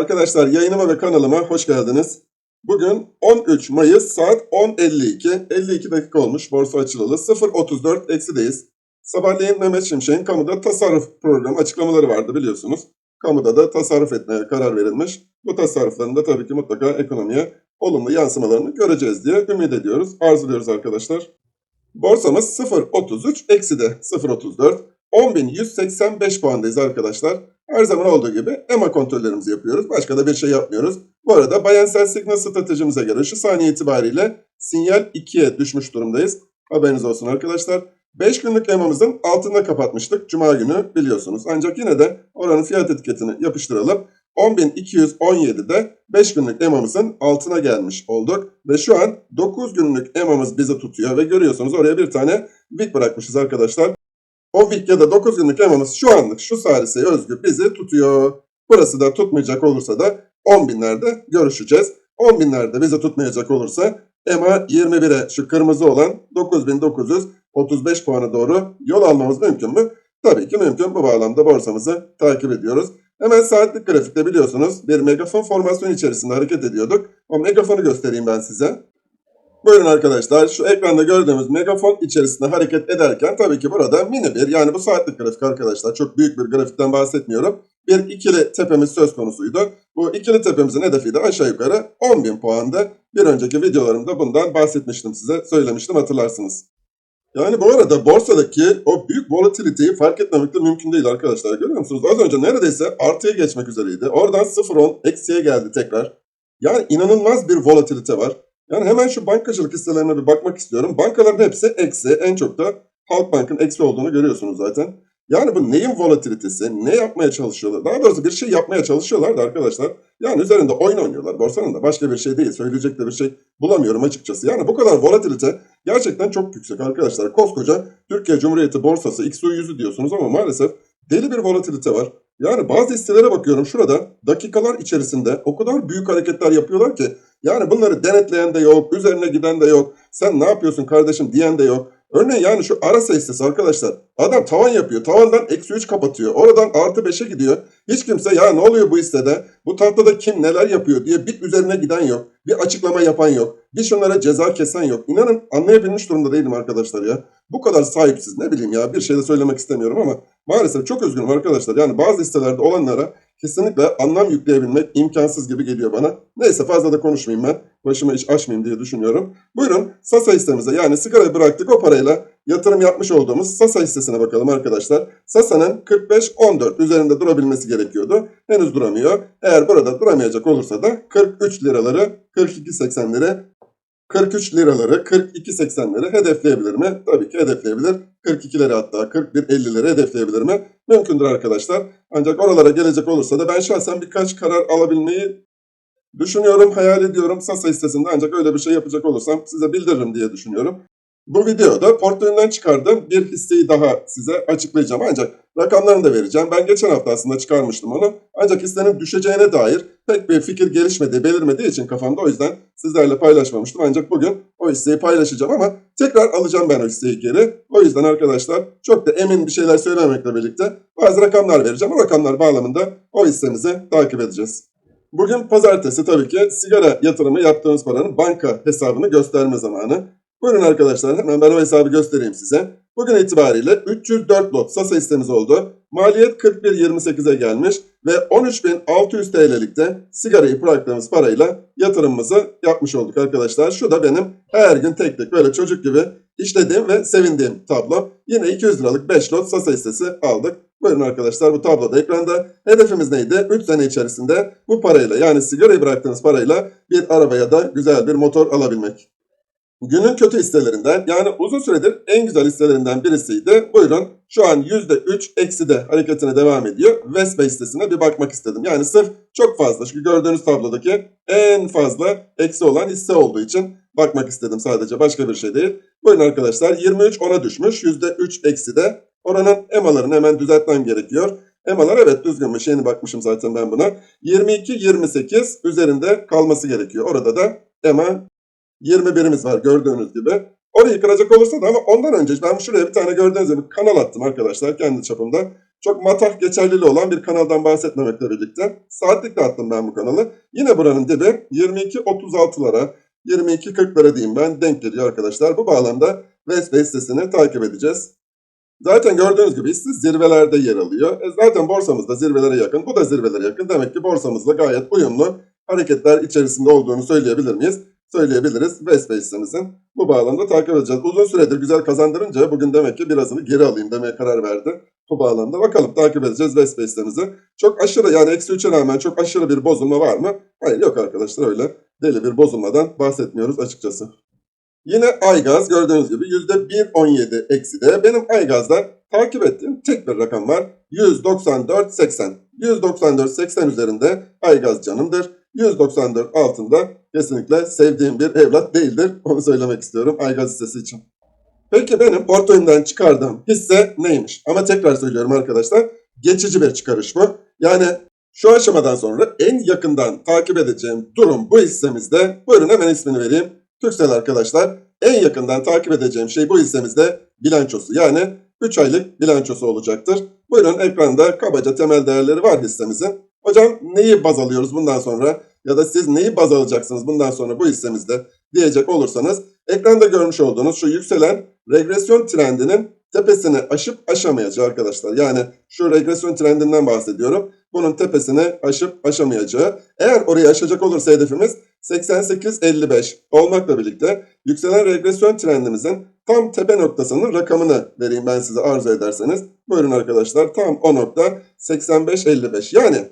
Arkadaşlar yayınıma ve kanalıma hoş geldiniz. Bugün 13 Mayıs saat 10.52. 52 dakika olmuş borsa açılalı. 0.34 eksideyiz. Sabahleyin Mehmet Şimşek'in kamuda tasarruf programı açıklamaları vardı biliyorsunuz. Kamuda da tasarruf etmeye karar verilmiş. Bu tasarrufların da tabii ki mutlaka ekonomiye olumlu yansımalarını göreceğiz diye ümit ediyoruz, arzuluyoruz arkadaşlar. Borsamız 0.33 ekside 0.34. 10.185 puandayız arkadaşlar. Her zaman olduğu gibi EMA kontrollerimizi yapıyoruz. Başka da bir şey yapmıyoruz. Bu arada Bayensel Signal stratejimize göre şu saniye itibariyle sinyal 2'ye düşmüş durumdayız. Haberiniz olsun arkadaşlar. 5 günlük EMA'mızın altında kapatmıştık Cuma günü biliyorsunuz. Ancak yine de oranın fiyat etiketini yapıştıralım. 10.217'de 5 günlük EMA'mızın altına gelmiş olduk. Ve şu an 9 günlük EMA'mız bizi tutuyor. Ve görüyorsunuz oraya bir tane bit bırakmışız arkadaşlar. O WIG ya da 9 günlük EMA'mız şu anlık şu saliseye özgü bizi tutuyor. Burası da tutmayacak olursa da 10 binlerde görüşeceğiz. 10 binlerde bizi tutmayacak olursa EMA 21'e şu kırmızı olan 9935 puana doğru yol almamız mümkün mü? Tabii ki mümkün. Bu bağlamda borsamızı takip ediyoruz. Hemen saatlik grafikte biliyorsunuz bir megafon formasyon içerisinde hareket ediyorduk. O megafonu göstereyim ben size. Buyurun arkadaşlar şu ekranda gördüğümüz megafon içerisinde hareket ederken tabii ki burada mini bir yani bu saatlik grafik arkadaşlar çok büyük bir grafikten bahsetmiyorum. Bir ikili tepemiz söz konusuydu. Bu ikili tepemizin hedefi de aşağı yukarı 10.000 puandı. Bir önceki videolarımda bundan bahsetmiştim size söylemiştim hatırlarsınız. Yani bu arada borsadaki o büyük volatiliteyi fark etmemek de mümkün değil arkadaşlar. Görüyor musunuz? Az önce neredeyse artıya geçmek üzereydi. Oradan 0.10 eksiye geldi tekrar. Yani inanılmaz bir volatilite var. Yani hemen şu bankacılık hisselerine bir bakmak istiyorum. Bankaların hepsi eksi. En çok da Halkbank'ın eksi olduğunu görüyorsunuz zaten. Yani bu neyin volatilitesi? Ne yapmaya çalışıyorlar? Daha doğrusu bir şey yapmaya çalışıyorlar da arkadaşlar. Yani üzerinde oyun oynuyorlar. Borsanın da başka bir şey değil. Söyleyecek de bir şey bulamıyorum açıkçası. Yani bu kadar volatilite gerçekten çok yüksek arkadaşlar. Koskoca Türkiye Cumhuriyeti borsası XU yüzü diyorsunuz ama maalesef deli bir volatilite var. Yani bazı hisselere bakıyorum şurada dakikalar içerisinde o kadar büyük hareketler yapıyorlar ki yani bunları denetleyen de yok, üzerine giden de yok. Sen ne yapıyorsun kardeşim diyen de yok. Örneğin yani şu arasa hissesi arkadaşlar. Adam tavan yapıyor. Tavandan eksi 3 kapatıyor. Oradan artı 5'e gidiyor. Hiç kimse ya ne oluyor bu hissede? Bu tahtada kim neler yapıyor diye bir üzerine giden yok. Bir açıklama yapan yok. Bir şunlara ceza kesen yok. İnanın anlayabilmiş durumda değilim arkadaşlar ya. Bu kadar sahipsiz ne bileyim ya bir şey de söylemek istemiyorum ama maalesef çok üzgünüm arkadaşlar. Yani bazı hisselerde olanlara kesinlikle anlam yükleyebilmek imkansız gibi geliyor bana. Neyse fazla da konuşmayayım ben. Başıma iş açmayayım diye düşünüyorum. Buyurun Sasa hissemize yani sigara bıraktık o parayla yatırım yapmış olduğumuz Sasa hissesine bakalım arkadaşlar. Sasa'nın 45-14 üzerinde durabilmesi gerekiyordu. Henüz duramıyor. Eğer burada duramayacak olursa da 43 liraları 42.80'leri 43 liraları 42.80'leri hedefleyebilir mi? Tabii ki hedefleyebilir. 42'leri hatta 41.50'leri hedefleyebilir mi? Mümkündür arkadaşlar. Ancak oralara gelecek olursa da ben şahsen birkaç karar alabilmeyi düşünüyorum, hayal ediyorum. Sasa hissesinde ancak öyle bir şey yapacak olursam size bildiririm diye düşünüyorum. Bu videoda portföyümden çıkardığım bir hisseyi daha size açıklayacağım. Ancak rakamlarını da vereceğim. Ben geçen hafta aslında çıkarmıştım onu. Ancak hissenin düşeceğine dair pek bir fikir gelişmedi, belirmediği için kafamda o yüzden sizlerle paylaşmamıştım. Ancak bugün o hisseyi paylaşacağım ama tekrar alacağım ben o hisseyi geri. O yüzden arkadaşlar çok da emin bir şeyler söylememekle birlikte bazı rakamlar vereceğim. O rakamlar bağlamında o hissemizi takip edeceğiz. Bugün pazartesi tabii ki sigara yatırımı yaptığımız paranın banka hesabını gösterme zamanı. Buyurun arkadaşlar hemen ben o hesabı göstereyim size. Bugün itibariyle 304 lot Sasa hissemiz oldu. Maliyet 41.28'e gelmiş ve 13.600 TL'likte sigarayı bıraktığımız parayla yatırımımızı yapmış olduk arkadaşlar. Şu da benim her gün tek tek böyle çocuk gibi işlediğim ve sevindiğim tablo. Yine 200 liralık 5 lot Sasa hissesi aldık. Buyurun arkadaşlar bu tabloda ekranda. Hedefimiz neydi? 3 sene içerisinde bu parayla yani sigarayı bıraktığınız parayla bir arabaya da güzel bir motor alabilmek. Günün kötü hisselerinden yani uzun süredir en güzel hisselerinden birisiydi. Buyurun şu an %3 eksi de hareketine devam ediyor. Vespa hissesine bir bakmak istedim. Yani sırf çok fazla çünkü gördüğünüz tablodaki en fazla eksi olan hisse olduğu için bakmak istedim sadece başka bir şey değil. Buyurun arkadaşlar 23 ona düşmüş %3 eksi de. Oranın EMA'larını hemen düzeltmem gerekiyor. EMA'lar evet düzgünmüş yeni bakmışım zaten ben buna. 22-28 üzerinde kalması gerekiyor. Orada da EMA 21'imiz var gördüğünüz gibi. Orayı kıracak olursa da ama ondan önce ben şuraya bir tane gördüğünüz gibi kanal attım arkadaşlar kendi çapımda. çok matah geçerliliği olan bir kanaldan bahsetmemekle birlikte saatlikle attım ben bu kanalı. Yine buranın dibi 22.36'lara 22.40'lara diyeyim ben denk geliyor arkadaşlar. Bu bağlamda Westbase sitesini takip edeceğiz. Zaten gördüğünüz gibi hisse zirvelerde yer alıyor. E zaten borsamız da zirvelere yakın. Bu da zirvelere yakın. Demek ki borsamızla gayet uyumlu hareketler içerisinde olduğunu söyleyebilir miyiz? Söyleyebiliriz. Westbase hissemizin bu bağlamda takip edeceğiz. Uzun süredir güzel kazandırınca bugün demek ki birazını geri alayım demeye karar verdi. Bu bağlamda bakalım takip edeceğiz Westbase hissemizi. Çok aşırı yani eksi 3'e rağmen çok aşırı bir bozulma var mı? Hayır yok arkadaşlar öyle deli bir bozulmadan bahsetmiyoruz açıkçası. Yine Aygaz gördüğünüz gibi %1.17 eksi de benim Aygaz'da takip ettiğim tek bir rakam var. 194.80. 194.80 üzerinde Aygaz canımdır. 194 altında kesinlikle sevdiğim bir evlat değildir. Onu söylemek istiyorum Aygaz hissesi için. Peki benim portföyümden çıkardığım hisse neymiş? Ama tekrar söylüyorum arkadaşlar geçici bir çıkarış bu. Yani şu aşamadan sonra en yakından takip edeceğim durum bu hissemizde. Buyurun hemen ismini vereyim. Türksel arkadaşlar. En yakından takip edeceğim şey bu hissemizde bilançosu. Yani 3 aylık bilançosu olacaktır. Buyurun ekranda kabaca temel değerleri var hissemizin. Hocam neyi baz alıyoruz bundan sonra? Ya da siz neyi baz alacaksınız bundan sonra bu hissemizde diyecek olursanız ekranda görmüş olduğunuz şu yükselen regresyon trendinin tepesini aşıp aşamayacağı arkadaşlar. Yani şu regresyon trendinden bahsediyorum. Bunun tepesini aşıp aşamayacağı. Eğer orayı aşacak olursa hedefimiz 88.55 olmakla birlikte yükselen regresyon trendimizin tam tepe noktasının rakamını vereyim ben size arzu ederseniz. Buyurun arkadaşlar tam o nokta 85.55 yani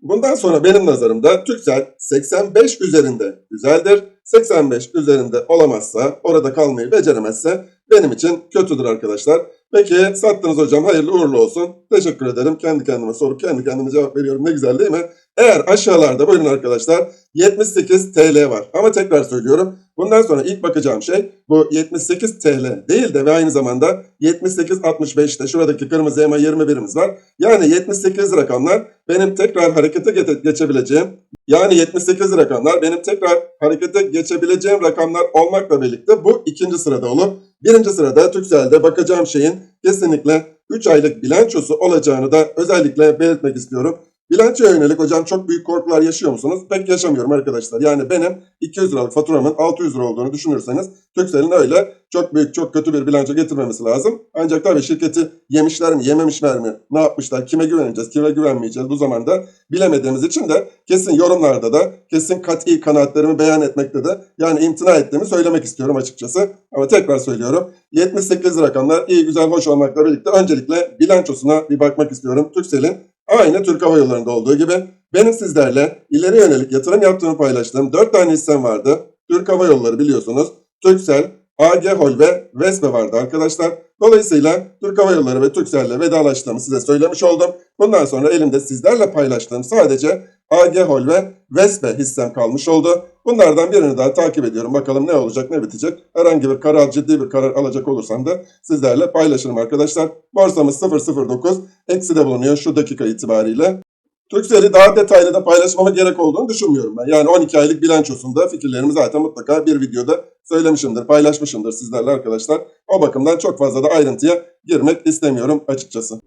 Bundan sonra benim nazarımda Türksel 85 üzerinde güzeldir. 85 üzerinde olamazsa, orada kalmayı beceremezse benim için kötüdür arkadaşlar. Peki sattınız hocam hayırlı uğurlu olsun. Teşekkür ederim. Kendi kendime sorup kendi kendime cevap veriyorum. Ne güzel değil mi? Eğer aşağılarda buyurun arkadaşlar 78 TL var. Ama tekrar söylüyorum. Bundan sonra ilk bakacağım şey bu 78 TL değil de ve aynı zamanda 78.65'te şuradaki kırmızı EMA 21'imiz var. Yani 78 rakamlar benim tekrar harekete ge- geçebileceğim yani 78 rakamlar benim tekrar harekete geçebileceğim rakamlar olmakla birlikte bu ikinci sırada olur. Birinci sırada Türkcell'de bakacağım şeyin kesinlikle 3 aylık bilançosu olacağını da özellikle belirtmek istiyorum. Bilançoya yönelik hocam çok büyük korkular yaşıyor musunuz? Pek yaşamıyorum arkadaşlar. Yani benim 200 liralık faturamın 600 lira olduğunu düşünürseniz Türkcell'in öyle çok büyük çok kötü bir bilanço getirmemesi lazım. Ancak tabii şirketi yemişler mi yememişler mi ne yapmışlar kime güveneceğiz kime güvenmeyeceğiz bu zamanda bilemediğimiz için de kesin yorumlarda da kesin kat'i kanaatlerimi beyan etmekte de yani imtina ettiğimi söylemek istiyorum açıkçası. Ama tekrar söylüyorum 78 rakamlar iyi güzel hoş olmakla birlikte öncelikle bilançosuna bir bakmak istiyorum. Türkcell'in Aynı Türk Hava Yolları'nda olduğu gibi benim sizlerle ileri yönelik yatırım yaptığımı paylaştığım 4 tane hissem vardı. Türk Hava Yolları biliyorsunuz. Turkcell, AG Hol ve Vespe vardı arkadaşlar. Dolayısıyla Türk Hava Yolları ve Turkcell'le vedalaştığımı size söylemiş oldum. Bundan sonra elimde sizlerle paylaştığım sadece AG Hol ve Vespe hissem kalmış oldu. Bunlardan birini daha takip ediyorum. Bakalım ne olacak ne bitecek. Herhangi bir karar ciddi bir karar alacak olursam da sizlerle paylaşırım arkadaşlar. Borsamız 009 eksi de bulunuyor şu dakika itibariyle. Turkcell'i daha detaylı da paylaşmama gerek olduğunu düşünmüyorum ben. Yani 12 aylık bilançosunda fikirlerimi zaten mutlaka bir videoda söylemişimdir, paylaşmışımdır sizlerle arkadaşlar. O bakımdan çok fazla da ayrıntıya girmek istemiyorum açıkçası.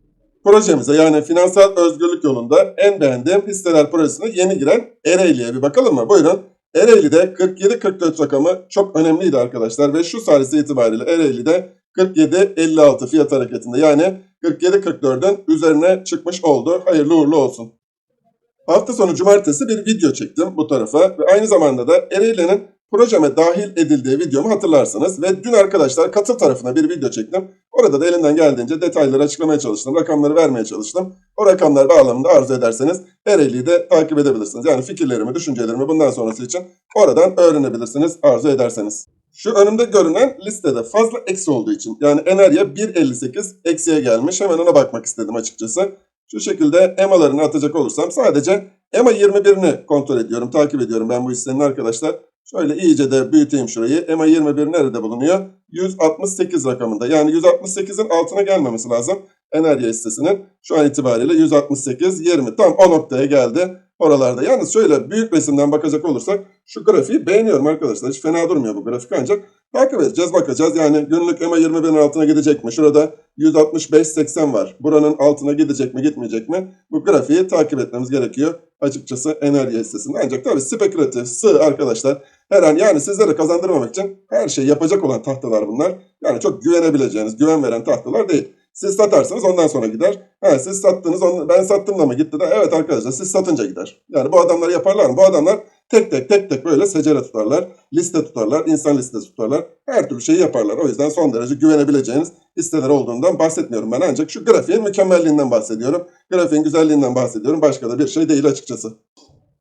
Projemize yani finansal özgürlük yolunda en beğendiğim hisseler projesine yeni giren Ereğli'ye bir bakalım mı? Buyurun. Ereğli'de 47-44 rakamı çok önemliydi arkadaşlar ve şu salisi itibariyle Ereğli'de 47-56 fiyat hareketinde yani 47-44'ün üzerine çıkmış oldu. Hayırlı uğurlu olsun. Hafta sonu cumartesi bir video çektim bu tarafa ve aynı zamanda da Ereğli'nin projeme dahil edildiği videomu hatırlarsınız. Ve dün arkadaşlar katıl tarafına bir video çektim. Orada da elimden geldiğince detayları açıklamaya çalıştım, rakamları vermeye çalıştım. O rakamlar bağlamında arzu ederseniz Ereğli'yi de takip edebilirsiniz. Yani fikirlerimi, düşüncelerimi bundan sonrası için oradan öğrenebilirsiniz arzu ederseniz. Şu önümde görünen listede fazla eksi olduğu için yani Enerya 1.58 eksiye gelmiş. Hemen ona bakmak istedim açıkçası. Şu şekilde EMA'larını atacak olursam sadece EMA 21'ini kontrol ediyorum, takip ediyorum ben bu hissenin arkadaşlar. Şöyle iyice de büyüteyim şurayı. EMA 21 nerede bulunuyor? 168 rakamında. Yani 168'in altına gelmemesi lazım. enerji hissesinin şu an itibariyle 168.20 tam o noktaya geldi oralarda. Yalnız şöyle büyük resimden bakacak olursak şu grafiği beğeniyorum arkadaşlar. Hiç fena durmuyor bu grafik ancak takip edeceğiz bakacağız. Yani günlük EMA 21'in altına gidecek mi? Şurada 165.80 var. Buranın altına gidecek mi gitmeyecek mi? Bu grafiği takip etmemiz gerekiyor açıkçası enerji hissesinde. Ancak tabii spekülatif, sığ arkadaşlar. Her an yani sizlere kazandırmamak için her şeyi yapacak olan tahtalar bunlar. Yani çok güvenebileceğiniz, güven veren tahtalar değil. Siz satarsınız ondan sonra gider. Ha, siz sattınız onu, ben sattım da mı gitti de evet arkadaşlar siz satınca gider. Yani bu adamlar yaparlar mı? Bu adamlar tek tek tek tek böyle secere tutarlar, liste tutarlar, insan listesi tutarlar. Her türlü şeyi yaparlar. O yüzden son derece güvenebileceğiniz listeler olduğundan bahsetmiyorum ben. Ancak şu grafiğin mükemmelliğinden bahsediyorum. Grafiğin güzelliğinden bahsediyorum. Başka da bir şey değil açıkçası.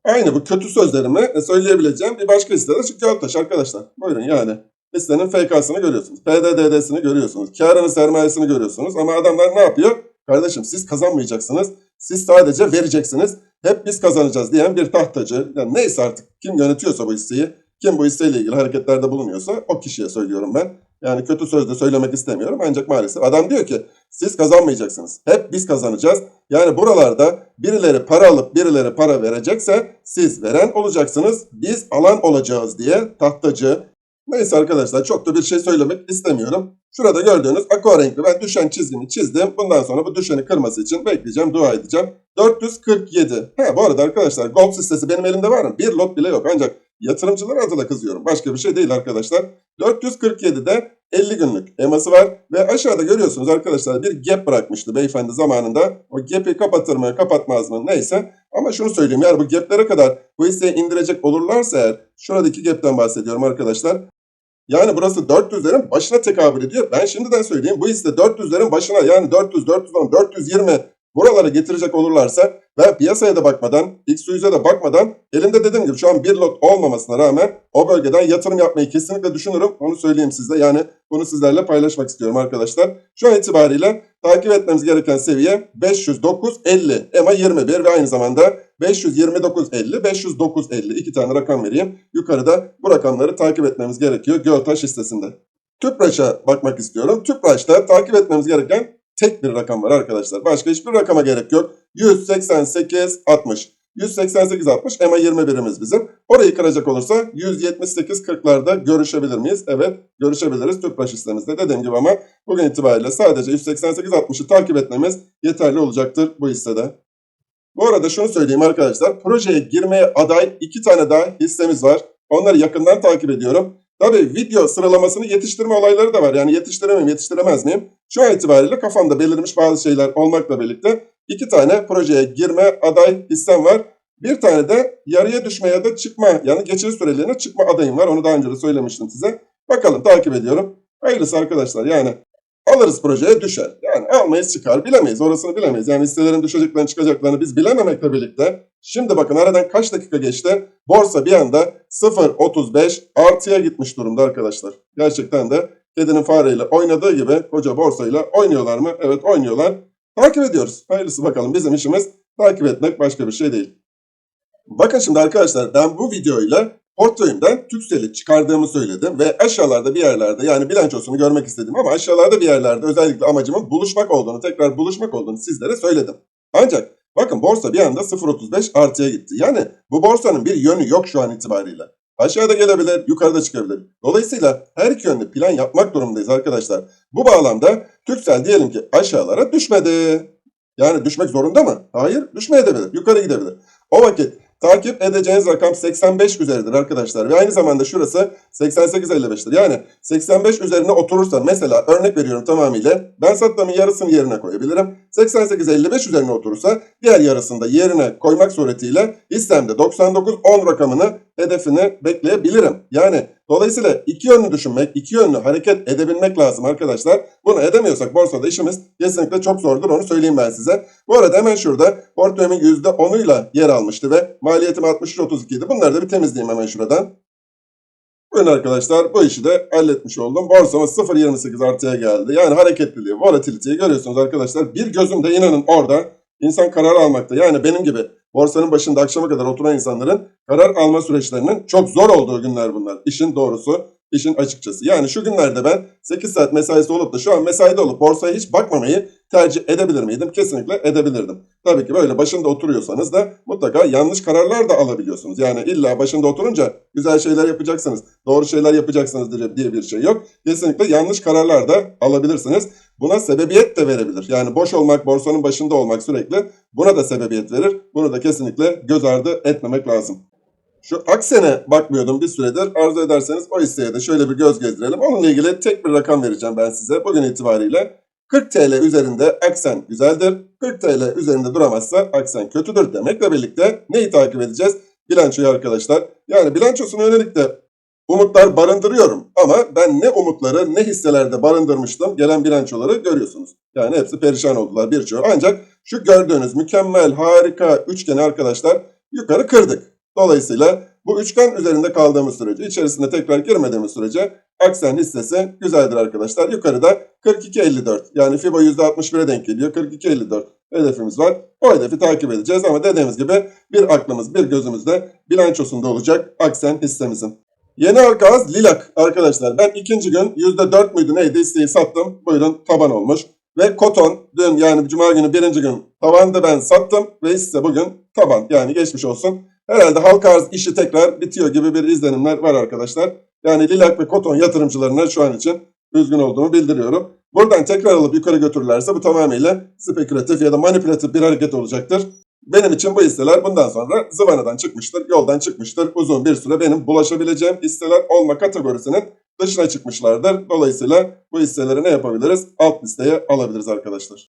Aynı bu kötü sözlerimi söyleyebileceğim bir başka listede şu Göltaş arkadaşlar. Buyurun yani. Listenin FK'sını görüyorsunuz. PDDD'sini görüyorsunuz. Karını sermayesini görüyorsunuz. Ama adamlar ne yapıyor? Kardeşim siz kazanmayacaksınız. Siz sadece vereceksiniz. Hep biz kazanacağız diyen bir tahtacı. Yani neyse artık kim yönetiyorsa bu hisseyi, kim bu hisseyle ilgili hareketlerde bulunuyorsa o kişiye söylüyorum ben. Yani kötü söz de söylemek istemiyorum ancak maalesef adam diyor ki siz kazanmayacaksınız. Hep biz kazanacağız. Yani buralarda birileri para alıp birileri para verecekse siz veren olacaksınız. Biz alan olacağız diye tahtacı. Neyse arkadaşlar çok da bir şey söylemek istemiyorum. Şurada gördüğünüz aqua renkli ben düşen çizgimi çizdim. Bundan sonra bu düşeni kırması için bekleyeceğim, dua edeceğim. 447. Ha bu arada arkadaşlar gold listesi benim elimde var mı? Bir lot bile yok ancak yatırımcılar adına kızıyorum. Başka bir şey değil arkadaşlar. 447'de 50 günlük eması var ve aşağıda görüyorsunuz arkadaşlar bir gap bırakmıştı beyefendi zamanında. O gap'i kapatır mı kapatmaz mı neyse. Ama şunu söyleyeyim yani bu gap'lere kadar bu hisseyi indirecek olurlarsa eğer şuradaki gap'ten bahsediyorum arkadaşlar. Yani burası 400'lerin başına tekabül ediyor. Ben şimdiden söyleyeyim bu hisse 400'lerin başına yani 400, 410, 420 buralara getirecek olurlarsa ve piyasaya da bakmadan, X100'e de bakmadan elimde dediğim gibi şu an bir lot olmamasına rağmen o bölgeden yatırım yapmayı kesinlikle düşünürüm. Onu söyleyeyim size. Yani bunu sizlerle paylaşmak istiyorum arkadaşlar. Şu an itibariyle takip etmemiz gereken seviye 509.50, EMA 21 ve aynı zamanda 529.50, 509.50 iki tane rakam vereyim. Yukarıda bu rakamları takip etmemiz gerekiyor Göltaş hissesinde. Tüpraş'a bakmak istiyorum. Tüpraş'ta takip etmemiz gereken tek bir rakam var arkadaşlar. Başka hiçbir rakama gerek yok. 188.60. 188.60 EMA 21'imiz bizim. Orayı kıracak olursa 178.40'larda görüşebilir miyiz? Evet görüşebiliriz Tüpraş hissemizde. Dediğim gibi ama bugün itibariyle sadece 188.60'ı takip etmemiz yeterli olacaktır bu hissede. Bu arada şunu söyleyeyim arkadaşlar. Projeye girmeye aday iki tane daha hissemiz var. Onları yakından takip ediyorum. Tabii video sıralamasını yetiştirme olayları da var. Yani yetiştiremem, yetiştiremez miyim? Şu an itibariyle kafamda belirmiş bazı şeyler olmakla birlikte iki tane projeye girme aday hissem var. Bir tane de yarıya düşme ya da çıkma yani geçici süreliğine çıkma adayım var. Onu daha önce de söylemiştim size. Bakalım takip ediyorum. Hayırlısı arkadaşlar yani alırız projeye düşer. Yani almayız çıkar bilemeyiz orasını bilemeyiz. Yani hisselerin düşeceklerini çıkacaklarını biz bilememekle birlikte şimdi bakın aradan kaç dakika geçti borsa bir anda 0.35 artıya gitmiş durumda arkadaşlar. Gerçekten de kedinin fareyle oynadığı gibi koca borsayla oynuyorlar mı? Evet oynuyorlar. Takip ediyoruz. Hayırlısı bakalım bizim işimiz takip etmek başka bir şey değil. Bakın şimdi arkadaşlar ben bu videoyla portföyümden Türksel'i çıkardığımı söyledim ve aşağılarda bir yerlerde yani bilançosunu görmek istedim ama aşağılarda bir yerlerde özellikle amacımın buluşmak olduğunu tekrar buluşmak olduğunu sizlere söyledim. Ancak bakın borsa bir anda 0.35 artıya gitti. Yani bu borsanın bir yönü yok şu an itibariyle. Aşağıda gelebilir, yukarıda çıkabilir. Dolayısıyla her iki yönlü plan yapmak durumundayız arkadaşlar. Bu bağlamda Türksel diyelim ki aşağılara düşmedi. Yani düşmek zorunda mı? Hayır, düşmeyebilir. Yukarı gidebilir. O vakit takip edeceğiniz rakam 85 üzeridir arkadaşlar. Ve aynı zamanda şurası 88.55'tir. Yani 85 üzerine oturursa mesela örnek veriyorum tamamıyla ben sattığımın yarısını yerine koyabilirim. 88.55 üzerine oturursa diğer yarısını da yerine koymak suretiyle hissemde 99.10 rakamını hedefini bekleyebilirim. Yani dolayısıyla iki yönlü düşünmek, iki yönlü hareket edebilmek lazım arkadaşlar. Bunu edemiyorsak borsada işimiz kesinlikle çok zordur onu söyleyeyim ben size. Bu arada hemen şurada portföyümün %10'uyla yer almıştı ve maliyetim 63.32 idi. Bunları da bir temizleyeyim hemen şuradan. Buyurun arkadaşlar bu işi de halletmiş oldum. Borsamız 0.28 artıya geldi. Yani hareketliliği, volatility'yi görüyorsunuz arkadaşlar. Bir gözüm de inanın orada insan karar almakta. Yani benim gibi borsanın başında akşama kadar oturan insanların karar alma süreçlerinin çok zor olduğu günler bunlar. İşin doğrusu. İşin açıkçası. Yani şu günlerde ben 8 saat mesaisi olup da şu an mesaide olup borsaya hiç bakmamayı tercih edebilir miydim? Kesinlikle edebilirdim. Tabii ki böyle başında oturuyorsanız da mutlaka yanlış kararlar da alabiliyorsunuz. Yani illa başında oturunca güzel şeyler yapacaksınız, doğru şeyler yapacaksınız diye- bir şey yok. Kesinlikle yanlış kararlar da alabilirsiniz. Buna sebebiyet de verebilir. Yani boş olmak, borsanın başında olmak sürekli buna da sebebiyet verir. Bunu da kesinlikle göz ardı etmemek lazım. Şu Aksen'e bakmıyordum bir süredir. Arzu ederseniz o hisseye de şöyle bir göz gezdirelim. Onunla ilgili tek bir rakam vereceğim ben size bugün itibariyle. 40 TL üzerinde Aksen güzeldir. 40 TL üzerinde duramazsa Aksen kötüdür demekle birlikte neyi takip edeceğiz? Bilançoyu arkadaşlar. Yani bilançosuna yönelik de umutlar barındırıyorum. Ama ben ne umutları ne hisselerde barındırmıştım gelen bilançoları görüyorsunuz. Yani hepsi perişan oldular birçoğu. Ancak şu gördüğünüz mükemmel harika üçgeni arkadaşlar yukarı kırdık. Dolayısıyla bu üçgen üzerinde kaldığımız sürece, içerisinde tekrar girmediğimiz sürece Aksen hissesi güzeldir arkadaşlar. Yukarıda 42.54 yani FIBO %61'e denk geliyor. 42.54 hedefimiz var. O hedefi takip edeceğiz ama dediğimiz gibi bir aklımız bir gözümüz de bilançosunda olacak Aksen hissemizin. Yeni arka az Lilak arkadaşlar. Ben ikinci gün %4 müydü neydi isteği sattım. Buyurun taban olmuş. Ve Koton dün yani Cuma günü birinci gün tabandı ben sattım ve hisse bugün taban yani geçmiş olsun. Herhalde halka arz işi tekrar bitiyor gibi bir izlenimler var arkadaşlar. Yani Lilak ve Koton yatırımcılarına şu an için üzgün olduğumu bildiriyorum. Buradan tekrar alıp yukarı götürürlerse bu tamamıyla spekülatif ya da manipülatif bir hareket olacaktır. Benim için bu hisseler bundan sonra zıvanadan çıkmıştır, yoldan çıkmıştır. Uzun bir süre benim bulaşabileceğim hisseler olma kategorisinin dışına çıkmışlardır. Dolayısıyla bu hisseleri ne yapabiliriz? Alt listeye alabiliriz arkadaşlar.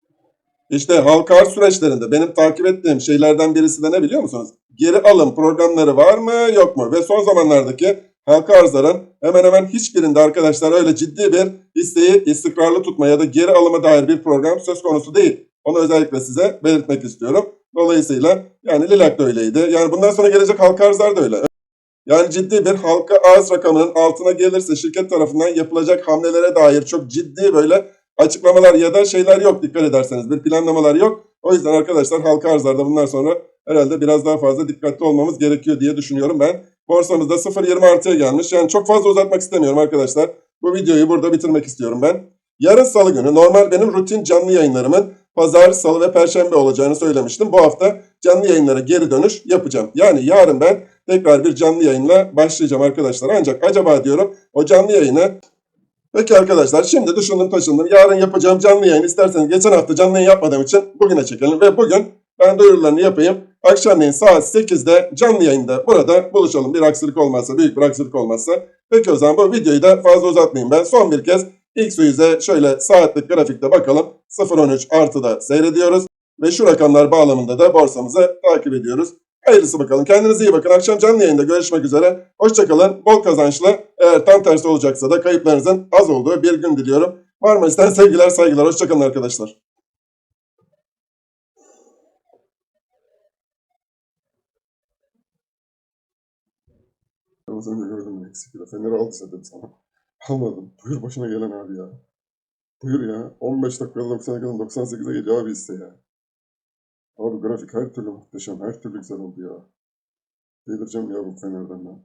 İşte halka arz süreçlerinde benim takip ettiğim şeylerden birisi de ne biliyor musunuz? Geri alım programları var mı yok mu? Ve son zamanlardaki halka arzların hemen hemen hiçbirinde arkadaşlar öyle ciddi bir hisseyi istikrarlı tutma ya da geri alıma dair bir program söz konusu değil. Onu özellikle size belirtmek istiyorum. Dolayısıyla yani Lilak da öyleydi. Yani bundan sonra gelecek halka arzlar da öyle. Yani ciddi bir halka arz rakamının altına gelirse şirket tarafından yapılacak hamlelere dair çok ciddi böyle açıklamalar ya da şeyler yok dikkat ederseniz. Bir planlamalar yok. O yüzden arkadaşlar halka arzlarda bundan sonra herhalde biraz daha fazla dikkatli olmamız gerekiyor diye düşünüyorum ben. Borsamızda 0.20 artıya gelmiş. Yani çok fazla uzatmak istemiyorum arkadaşlar. Bu videoyu burada bitirmek istiyorum ben. Yarın salı günü normal benim rutin canlı yayınlarımın pazar, salı ve perşembe olacağını söylemiştim. Bu hafta canlı yayınlara geri dönüş yapacağım. Yani yarın ben tekrar bir canlı yayınla başlayacağım arkadaşlar. Ancak acaba diyorum o canlı yayını Peki arkadaşlar şimdi düşündüm taşındım. Yarın yapacağım canlı yayın isterseniz geçen hafta canlı yayın yapmadığım için bugüne çekelim. Ve bugün ben duyurularını yapayım. Akşamleyin saat 8'de canlı yayında burada buluşalım. Bir aksilik olmazsa, büyük bir aksilik olmazsa. Peki o zaman bu videoyu da fazla uzatmayayım ben. Son bir kez X yüze şöyle saatlik grafikte bakalım. 0.13 artıda seyrediyoruz. Ve şu rakamlar bağlamında da borsamızı takip ediyoruz. Hayırlısı bakalım. Kendinize iyi bakın. Akşam canlı yayında görüşmek üzere. Hoşçakalın. Bol kazançlı. Eğer tam tersi olacaksa da kayıplarınızın az olduğu bir gün diliyorum. Marmaris'ten sevgiler saygılar. Hoşçakalın arkadaşlar. Az önce gördüm eksikliği. Fener'i al dedim sana. Almadım. Buyur başına gelen abi ya. Buyur ya. 15 dakikada 92'den 98'e geliyor abi hisse ya. Abi grafik her türlü muhteşem. Her türlü güzel oldu ya. Delireceğim ya bu Fener'den ben.